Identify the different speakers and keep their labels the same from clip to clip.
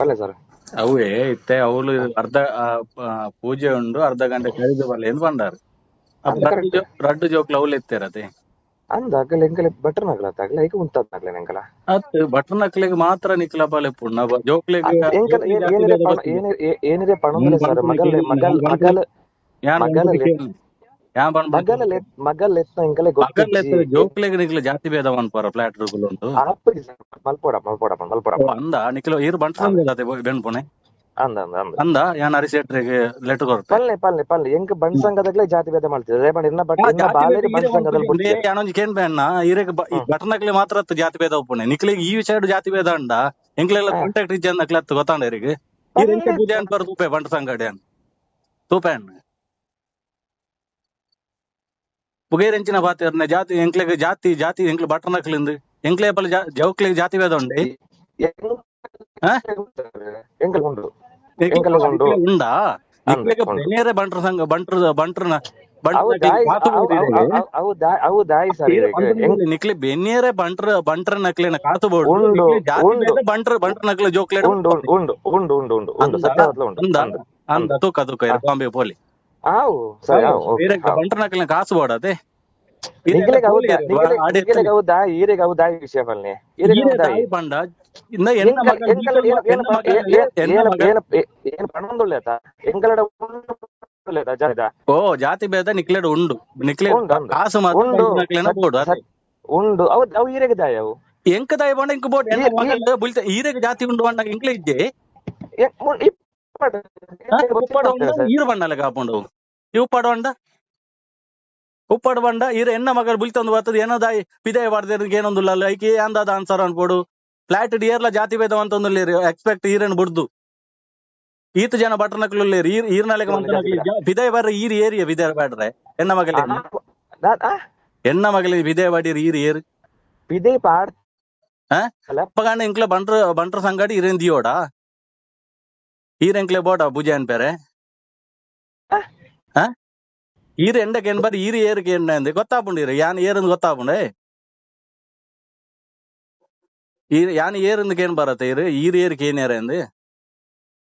Speaker 1: ಅಲ್ಲ ಸರ್
Speaker 2: ಅವೇ ಇತ್ತೆ ಅವಳು ಅರ್ಧ ಆ, ಆ, ಪೂಜೆ ಉಂಡು ಅರ್ಧ ಗಂಟೆ ಕಳೆದು ಬರಲಿ ಎಂದು ಬಂದಾರು.
Speaker 1: ರಡ್ಡ್ correct.
Speaker 2: ಅವ್ಲೆ ಜೋಕ್ಲ ಅವಳು ಎತ್ತೇರತೆ
Speaker 1: ಅಂದ? ಅಗಲ ಎಂಕಲೆ ಬಟರ್ ನಗಲ ಉಂತದ್ ಎಂಕಲ
Speaker 2: ಬಟರ್ ನಕ್ಲಿಗೆ ಮಾತ್ರ ನಿಕ್ಲ ಬಾಲೆ ಪುಣ್ಣ ಜೋಕ್ಲಿಗೆ
Speaker 1: ಎಂಕಲ ಏನಿದೆ ಪಣ ಏನಿದೆ ಏನಿದೆ ಪಣಂದಲೆ ಸರ್ ಮಗಲ್ ಮಗಲ್ ಮಗಲ್ ಮಗಲ
Speaker 2: ಯಾನ್ ಬನ್
Speaker 1: ಮಗಲ್ ಲೆತ್ ಎಂಕಲೆ
Speaker 2: ಮಗಲ್
Speaker 1: ಗೊತ್ತಿಜ್ಜಿ
Speaker 2: ಜೋಕ್ಲಿಗೆ ನಿಕ್ಲ ಜಾತಿ ಭೇದ ಅನ್ಪಾರ ಫ್ಲಾಟ್ ಉಂಟು
Speaker 1: ಮಲ್ಪೋಡ ಮಲ್ಪೋಡ ಮಲ್ಪೋಡ
Speaker 2: ಓ, ಅಂದ? ಇರು ಬಂಟ್ರೆ ಬೆಣ್ಪುಣೆ
Speaker 1: ಅಂದ ಅಂದ ಅಂದ
Speaker 2: ಅಂದ. ಯಾನ್ ಅರಿಸೆಟ್ರಿಗೆ ಲೆಟರ್
Speaker 1: ಪಲ್ಲೆ ಪಲ್ಲೆ ಪಲ್ಲೆ. ಬಣ್ ಸಂಘದಾಗ್ಲೇ ಜಾತಿ ಭೇದ ಮಾಡ್ತಿದ್ರು? ಇನ್ನ ಬಟ್ ಇನ್ನ ಬಾಲೆಗೆ ಬಣ್ ಸಂಘದಲ್ಲಿ ಬಿಡ್ತೀವಿ
Speaker 2: ಯಾನೊಂಜಿ ಕೇನ್ ಬೇಣ್ಣ ಈರೆಗ್ ಬಟನಕ್ಲೆ ಮಾತ್ರ ಅತ್ತು ಜಾತಿ ಭೇದ ಒಪ್ಪಣೆ ನಿಕ್ಲಿಗೆ ಈ ವಿಷಯ ಜಾತಿ ಭೇದ ಅಂಡ? ಎಂಕ್ಲೆಲ್ಲ
Speaker 1: ಹಾ.
Speaker 2: ಕಾಂಟ್ಯಾಕ್ಟ್ ಇಜ್ಜ ನಕ್ಲೆ ಅತ್ತು ಗೊತ್ತಾಂಡ ಇರಿಗೆ? ಪೂಜೆ ತೂಪೆ ಬಂಟ ಸಂಗಡಿ ಅನ್ ತೂಪೆ ಅಣ್ಣ. ಪುಗೇರೆಂಚಿನ ಬಾತಿರ್ನೆ ಜಾತಿ ಎಂಕ್ಲೆಗ್ ಜಾತಿ ಜಾತಿ ಎಂಕ್ಲೆ ಬಟನಕ್ಲಿಂದು ಎಂಕ್ಲೆ ಬಲ ಜೌಕ್ಲೆಗ್ ಜಾತಿ ಭೇದ ಉಂಡೆ ಹಾ?
Speaker 1: ಎಂಕಲ್ ಉಂಡು ಎಂಕಲ್ಗೆ ಉಂಡು.
Speaker 2: ಉಂಡಾ ನಿಕ್ಲೆಗ್
Speaker 1: ಉಂಡು.
Speaker 2: ಬೆನೇರೆ ಬಂಟ್ರ ಸಂಘ ಬಂಟ್ರ ಬಂಟ್ರನ ನಿಕ್ಲೆ ಬೆನ್ನೇರೆ ಬಂಟ್ರ ಬಂಟ್ರ ನಕ್ಲೆನ ಕಾತು ಜಾತಿ ಬಂಟ್ರ ಬಂಟ್ರ ನಕ್ಲೆ ಜೋಕ್ಲೆಡ್
Speaker 1: ಉಂಡು ಉಂಡು ಉಂಡು ಉಂಡು ಉಂಡು ಉಂಡು ಉಂಡು
Speaker 2: ಅಂದ? ತೂಕ ಬಾಂಬೆ ಪೋಲಿ.
Speaker 1: ಆವು ಸರಿ ಆವು, ಓಕೆ,
Speaker 2: ಬೇರೆ
Speaker 1: ಆವು.
Speaker 2: ಬಂಟ್ರ ನಕ್ಲೆನ ಕಾಸು ಬೋಡತೆ
Speaker 1: ನಿಖಿಲಿಗೆ ಅವು ದಾ- ನಿಖಿಲಿಗೆ- ನಿಖಿಲಿಗೆ ಅವು ದಾಯಿ ಈರೆಗೆ ಅವು ದಾಯಿ ವಿಷಯ ಬಲ್ನೆ
Speaker 2: ಬಂಡ.
Speaker 1: ಏನು-
Speaker 2: ಓ ಜಾತಿ ಭೇದ ನಿಕ್ಲೆಡ್ ಉಂಡು. ನಿಕ್ಲೆ. ಕಾಸು ಮಾತ್ರ
Speaker 1: ಉಂಡು. ಉಂಡು. ಅವು ಈರೆಗೆ ದಾಯ ಅವು.
Speaker 2: ಎಂಕ ದಾಯ ಬಂಡ ಇಂಕ ಬೋಟ್ ಬುಲ್ತ ಈರೆಗೆ ಜಾತಿ ಉಂಡು ಬಂಡ ಇಂಕ್ಲೆ
Speaker 1: ಸರ್.
Speaker 2: ಈರು ಬಂಡಲ್ಲ ಕಾಪುಂಡು. ಈ ಪಡವಂಡ? ಬಂಡ ಇರ ಎನ್ನ ಮಗಲ್ ಬುಲ್ತೊಂದು ಬರ್ತದ. ಏನೋ ದಾಯಿ ಪಿದಾಯ ಬಾರ್ದೇರಿಗೆ ಏನೊಂದು ಐಕಿ ಅಂದಾದ ಆನ್ಸರ್ ಅನ್ಬೋಡು ಫ್ಲಾಟ್ ಇಯರ್ಲ ಜಾತಿ ಭೇದ ಅಂತಂದು ಎಕ್ಸ್ಪೆಕ್ಟ್ ಈರನ್ ಬಿಡ್ದು. ಈತ ಜನ ಬಟರ್ನಕ್ಲು ಈರ್ ಈರ್ನಲೆಗೆ ಪಿದಾಯ ಬರ್ರೆ ಈರ್ ಏರಿಯ ಬಿದಾಯ ಬಾಡ್ರೆ ಎನ್ನ
Speaker 1: ದಾ-
Speaker 2: ಎನ್ನ ಮಗಲಿ ಬಿದಾಯ ಬಾಡಿರಿ ಈರ್ ಏರ್.
Speaker 1: ಇದೇ ಪಾಡ್
Speaker 2: ಅಪ್ಪಗಾಂಡ ಇಂಕ್ಲ ಬಂಟ್ರ ಬಂಟ್ರ ಸಂಗಾಡಿ ಇರೇನ್ ದಿಯೋಡ? ಈರೆಂಕ್ಲೆ ಬೋಡ ಭುಜ ಅನ್ಪೇರೆ? ಈರು ಎಂಡಕ್ಕೆ ಏನ್ ಬರ್ರಿ ಈರು ಏರಿಕೆ ಎಂಡ ಅಂದೆ ಗೊತ್ತಾಪುಂಡಿರು ಯಾನ್ ಏರಂದ್ ಗೊತ್ತಾಪುಂಡೆ ಈರು ಯಾನ್ ಏರಂದಕ್ಕೆ ಏನ್ ಬರತ್ತೆ ಇರು ಈರು ಏರಿಕೆ ಏನೇರ ಅಂದೆ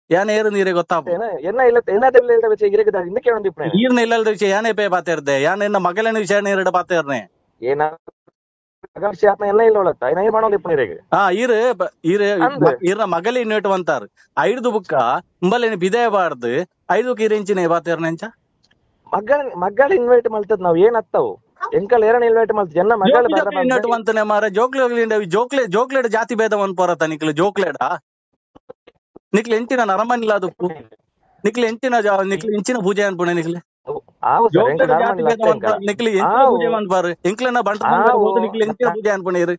Speaker 1: யானை
Speaker 2: ஏறுந்து இறை கொத்தாப்பு என்ன இல்ல என்ன தெரியல இல்ல வச்சு இருக்குது இன்னைக்கு வந்து
Speaker 1: இப்ப ஈர்ன இல்ல இல்ல வச்சு யானை போய் பாத்தேருந்தே யானை என்ன மகள விஷயம்
Speaker 2: நேரிட பாத்தேருந்தேன் ஏன்னா ಇರು
Speaker 1: ಇರು
Speaker 2: ಇರ್ನ ಮಗಲಿ ಇನ್ನೇಟ್ ಅಂತಾರ ಐದು ಬುಕ್ಕ ಇಂಬಲೇನು ಬಿದೇ ಬಾರ್ದು ಐದು ಕಿರಿಂಚಿನ ಬಾತೇರ್ನಂಚ
Speaker 1: ಮಗಳ ಮಗಳ ಇನ್ವೈಟ್ ಮಾಡ್ತದ ನಾವ್ ಏನ್ ಹತ್ತವು ಎಂಕಲ್ ಏರನ್ ಇನ್ವೈಟ್ ಮಾಡ್ತ ಜನ ಮಗಳ
Speaker 2: ಬಂತನೆ ಮಾರ ಜೋಕ್ಲೆ ಹೋಗ್ಲಿಂಡ ಜೋಕ್ಲೆ ಜೋಕ್ಲೆಡ್ ಜಾತಿ ಭೇದ ಒಂದ್ ಪೋರತ ನಿಕ್ಲೆ ಜೋಕ್ಲೆಡ. ನಿಕ್ಲೆ ಎಂಟಿನ ನರಮನಿಲ್ಲ ಅದು ನಿಕ್ಲೆ ಎಂಟಿನ ನಿಕ್ಲೆ ಎಂಚಿನ ಪೂಜೆ ಅನ್ಪುಣೆ ನಿಕ್ಲೆ ನಿಕ್ಲೆ ಎಂಚಿನ. ಪೂಜೆ ಒಂದ್ ಪಾರು ಎಂಕ್ಲೆನ ಬಂಟ. ನಿಕ್ಲೆ ಎಂಚಿನ ಪೂಜೆ ಅನ್ಪುಣೆ ಇರು.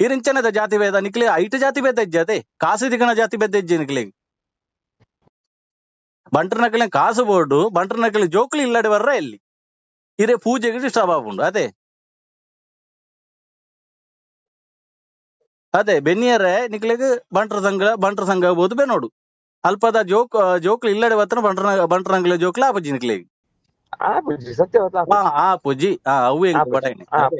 Speaker 2: ಇರಿಂಚನದ ಜಾತಿ ಭೇದ ನಿಕ್ಲೆ ಐಟ ಜಾತಿ ಭೇದ ಇಜ್ಜತೆ ಕಾಸಿದಿಗಣ ಜಾತಿ ಭೇದ ಇಜ್ಜೆ ನಿಕ್ಲೆ ಬಂಟ್ರ ನಕಲೆ ಕಾಸು ಬೋರ್ಡು ಬಂಟ್ರ ನಕಲೆ ಜೋಕ್ಲಿ ಇಲ್ಲಡೆ ಬರ್ರ ಎಲ್ಲಿ? ಇರೇ ಪೂಜೆಗೆ ಡಿಸ್ಟರ್ಬ್ ಆಗುಂಡು ಅದೇ. ಅದೇ ಬೆನ್ನಿಯರೆ ನಿಕ್ಲೆಗ್ ಬಂಟ್ರ ಸಂಘ ಬಂಟ್ರ ಸಂಘ ಆಗ್ಬೋದು ಬೆನೋಡು. ಅಲ್ಪದ ಜೋಕ್ ಜೋಕ್ಲು ಇಲ್ಲಡೆ ಬತ್ತನ ಬಂಟ್ರ ಬಂಟ್ರ ಅಂಗ್ಲೆ ಜೋಕ್ಲ ಆಪಜ್ಜಿ ನಿಕ್ಲೆಗ್.
Speaker 1: ಆ ಸತ್ಯವತ್ಲ
Speaker 2: ಪೂಜಿ ಅವು ಹೆಂಗ್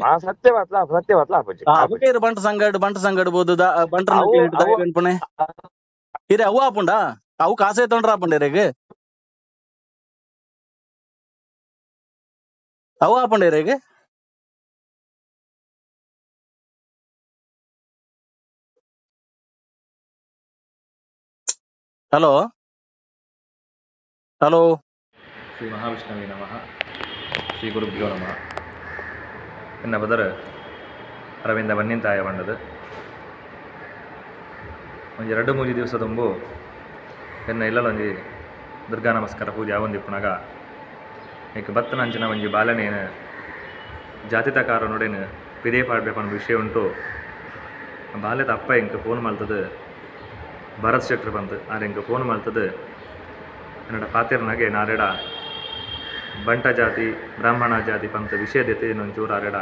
Speaker 1: ಆ ಸತ್ಯವತ್ಲ ಸತ್ಯವತ್ಲ ಬುಜ್ಜಿ
Speaker 2: ಅವಕ್ಕೆ ಇರು ಬಂಟ್ರ ಸಂಗಡ್ ಬಂಟ್ರ ಸಂಗಡ್ ಬೋದು ದ- ಬಂಟ್ರ
Speaker 1: ಅವು-
Speaker 2: ನಕ್ಲೆ
Speaker 1: ಅವು-
Speaker 2: ಇರೆ ಅವು ಆಪುಂಡ ಅವು ಕಾಸೆ ತೊಂಡ್ರ ಪಂಡೇರಿಗೆ ರೇಗೆ ಅವು ಆಪುಂಡೆ ರೇಗೆ ಹಲೋ? ಹಲೋ?
Speaker 3: ಶ್ರೀ ಮಹಾವಿಷ್ಣುವಿ ನಮಃ. ಶ್ರೀ ಗುರುಭ್ಯೋ ನಮಃ. ಎನ್ನ ಬದರ ಅರವಿಂದ ಬನ್ನಿಂತಾಯ ಬಂಡದು ಒಂದು ಎರಡು ಮೂರು ದಿವಸ ತುಂಬು ಎನ್ನ ಇಲ್ಲೊಂಜಿ ದುರ್ಗಾ ನಮಸ್ಕಾರ ಪೂಜೆ ಆವೊಂದಿಪ್ಪುನಾಗ ಏಕ ಬತ್ತನ ಅಂಚಿನ ಒಂಜಿ ಬಾಲನೇನು ಜಾತಿತಕಾರ ನುಡೇನು ಪಿದೇ ಪಾಡ್ಬೇಕನ್ನೋ ವಿಷಯ ಉಂಟು. ಬಾಲ್ಯದ ಅಪ್ಪ ಎಂಕ್ ಫೋನ್ ಮಾಡ್ತದೆ. ಭರತ್ ಶೆಟ್ರ್ ಬಂತು. ಆರೆ ಎಂಕ್ ಫೋನ್ ಮಾಡ್ತದೆ. ಎನ್ನಡ ಪಾತಿರ್ನಾಗೆ ನಾರೆಡ. ಬಂಟ ಜಾತಿ, ಬ್ರಾಹ್ಮಣ ಜಾತಿ ಪಂತ ವಿಷಯದೈತೆ ಇನ್ನೊಂಚೂರು ಆರೆಡ.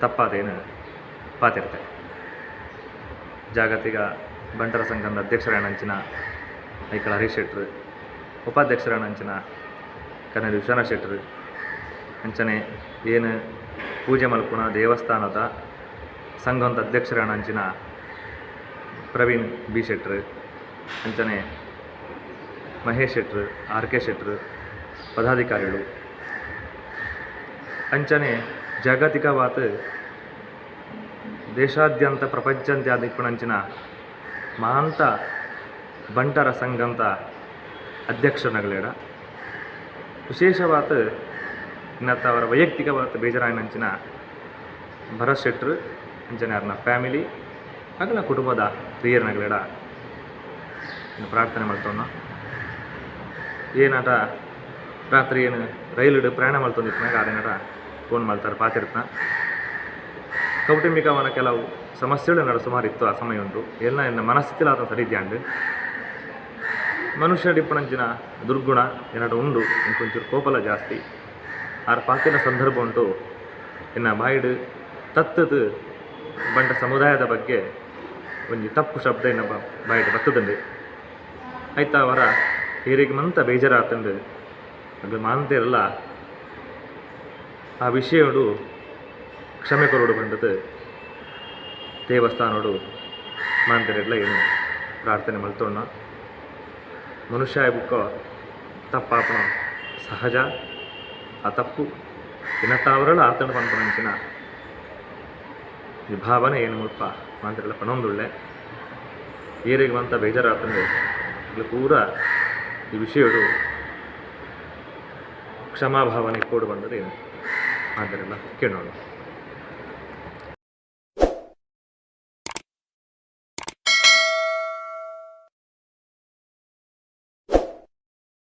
Speaker 3: ತಪ್ಪಾದೇನು ಪಾತಿರ್ತೆ. ಜಾಗತಿಕ ಬಂಟರ ಸಂಘದ ಅಧ್ಯಕ್ಷರಾಣಂಚಿನ ಐಕಳ ಹರೀಶ್ ಶೆಟ್ರು ಉಪಾಧ್ಯಕ್ಷರಾಣಂಚಿನ ಕನ್ನಡ ವಿಶ್ವನಾಥ ಶೆಟ್ರು, ಅಂಚನೆ ಏನು ಪೂಜೆ ಮಲ್ಪುಣ ದೇವಸ್ಥಾನದ ಸಂಘದ ಅಧ್ಯಕ್ಷರಾಣಂಚಿನ ಪ್ರವೀಣ್ ಬಿ ಶೆಟ್ರ್, ಅಂಚನೆ ಮಹೇಶ್ ಶೆಟ್ರ್, ಆರ್ ಕೆ ಶೆಟ್ರ್ ಪದಾಧಿಕಾರಿಗಳು. ಅಂಚನೆ ಜಾಗತಿಕವಾತ್ ದೇಶಾದ್ಯಂತ ಪ್ರಪಂಚಂತ್ಯಾದ ಅಂಚಿನ ಮಹಾಂತ ಬಂಟರ ಸಂಘಂತ ಅಧ್ಯಕ್ಷನಗಳೇಡ ವಿಶೇಷವಾದ ಇನ್ನತ್ತ ಅವರ ವೈಯಕ್ತಿಕವಾದ ಬೇಜಾರಾಯಿನಂಚಿನ ಭರತ್ ಶೆಟ್ರ್ ಅಂಚನೆ ಅವ್ರನ್ನ ಫ್ಯಾಮಿಲಿ ಆಗಲ ಕುಟುಂಬದ ಹಿರಿಯರನಗಳೇಡ ಇನ್ನು ಪ್ರಾರ್ಥನೆ ಮಾಡ್ತವನ್ನ ಏನಾಟ ರಾತ್ರಿ ಏನು ರೈಲು ಪ್ರಯಾಣ ಮಾಡ್ತಂದಿತ್ತನಾಗ ಅದೇನಾಟ ಫೋನ್ ಮಾಡ್ತಾರೆ, ಪಾತಿರ್ತನ. ಕೌಟುಂಬಿಕವನ ಕೆಲವು ಸಮಸ್ಯೆಗಳು ನಡು ಸುಮಾರು ಇತ್ತು ಆ ಸಮಯ ಉಂಟು. ಎಲ್ಲ ನನ್ನ ಮನಸ್ಥಿತಿಲ ಆತ ಸರಿದ್ಯಾಂಡು ಮನುಷ್ಯ ಡಿಪ್ಪಣಂಚಿನ ದುರ್ಗುಣ ಏನಾದ್ರು ಉಂಡು? ಇಂಕೊಂಚೂರು ಕೋಪಲ ಜಾಸ್ತಿ. ಆರ ಪಾತಿನ ಸಂದರ್ಭ ಉಂಟು. ಇನ್ನು ಬಾಯಿಡು ತತ್ತದು ಬಂಡ ಸಮುದಾಯದ ಬಗ್ಗೆ ಒಂದು ತಪ್ಪು ಶಬ್ದ ಇನ್ನ ಬಾಯಿಡು ಬತ್ತದಂಡು ಆಯ್ತಾ ಅವರ ಹಿರಿಗೆ ಮಂತ ಬೇಜಾರಾತಂಡು ಅದು ಮಾಂತೇರಲ್ಲ ಆ ವಿಷಯಡು ಕ್ಷಮೆ ಕೊರೋಡು ಬಂದದ್ದು ದೇವಸ್ಥಾನೋಡು ಮಾಂತರೆಲ್ಲ ಏನು ಪ್ರಾರ್ಥನೆ ಮಲ್ತೋಣ ಮನುಷ್ಯ ಬುಕ್ಕ ತಪ್ಪಾಪಣ ಸಹಜ. ಆ ತಪ್ಪು ಇನತ್ತಾವರಳು ಆತನ ಪಂಪನಂಚಿನ ಈ ಭಾವನೆ ಏನು ಮುಲ್ಪ? ಮಾಂತರೆಲ್ಲ ಪಣೊಂದುಳ್ಳೆ ಏರಿಗೆ ಮಂತ ಬೇಜಾರಾತಂದು ಇಲ್ಲಿ ಪೂರ ಈ ವಿಷಯಡು ಕ್ಷಮಾಭಾವನೆ ಕೋಡು ಏನು? ಮಾತ್ರೆಲ್ಲ ಕೇಳೋಣ.